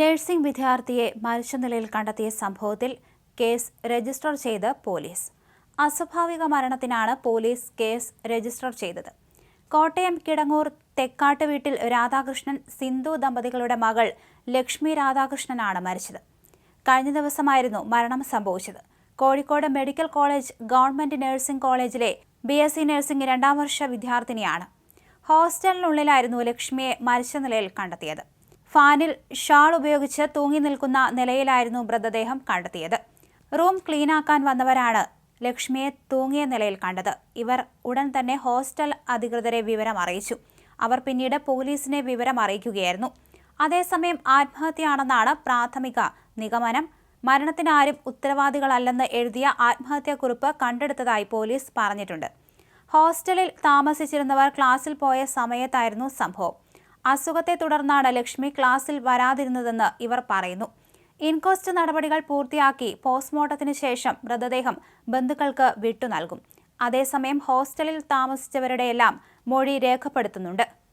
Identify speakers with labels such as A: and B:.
A: Nursing വിദ്യാർത്ഥിയെ മരിച്ച നിലയിൽ കണ്ടെത്തിയ സംഭവത്തിൽ കേസ് രജിസ്റ്റർ ചെയ്ത് പോലീസ്. അസ്വാഭാവിക മരണത്തിനാണ് പോലീസ് കേസ് രജിസ്റ്റർ ചെയ്തത്. കോട്ടയം കിടങ്ങൂർ തെക്കാട്ട് വീട്ടിൽ രാധാകൃഷ്ണൻ സിന്ധു ദമ്പതികളുടെ മകൾ ലക്ഷ്മി രാധാകൃഷ്ണനാണ് മരിച്ചത്. കഴിഞ്ഞ ദിവസമായിരുന്നു മരണം സംഭവിച്ചത്. Kozhikode medical college government nursing കോളേജിലെ ബി എസ് സി നഴ്സിംഗ് രണ്ടാം വർഷ വിദ്യാർത്ഥിനിയാണ്. ഹോസ്റ്റലിനുള്ളിലായിരുന്നു ലക്ഷ്മിയെ മരിച്ച നിലയിൽ കണ്ടെത്തിയത്. ഫാനിൽ ഷാൾ ഉപയോഗിച്ച് തൂങ്ങി നിൽക്കുന്ന നിലയിലായിരുന്നു മൃതദേഹം കണ്ടെത്തിയത്. റൂം ക്ലീനാക്കാൻ വന്നവരാണ് ലക്ഷ്മിയെ തൂങ്ങിയ നിലയിൽ കണ്ടത്. ഇവർ ഉടൻ തന്നെ ഹോസ്റ്റൽ അധികൃതരെ വിവരം അറിയിച്ചു. അവർ പിന്നീട് പോലീസിനെ വിവരം അറിയിക്കുകയായിരുന്നു. അതേസമയം ആത്മഹത്യയാണെന്നാണ് പ്രാഥമിക നിഗമനം. മരണത്തിനാരും ഉത്തരവാദികളല്ലെന്ന് എഴുതിയ ആത്മഹത്യാക്കുറിപ്പ് കണ്ടെടുത്തതായി പോലീസ് പറഞ്ഞിട്ടുണ്ട്. ഹോസ്റ്റലിൽ താമസിച്ചിരുന്നവർ ക്ലാസ്സിൽ പോയ സമയത്തായിരുന്നു സംഭവം. അസുഖത്തെ തുടർന്നാണ് ലക്ഷ്മി ക്ലാസ്സിൽ വരാതിരുന്നതെന്ന് ഇവർ പറയുന്നു. ഇൻക്വസ്റ്റ് നടപടികൾ പൂർത്തിയാക്കി പോസ്റ്റ്മോർട്ടത്തിന് ശേഷം മൃതദേഹം ബന്ധുക്കൾക്ക് വിട്ടു നൽകും. അതേസമയം ഹോസ്റ്റലിൽ താമസിച്ചവരുടെയെല്ലാം മൊഴി രേഖപ്പെടുത്തുന്നുണ്ട്.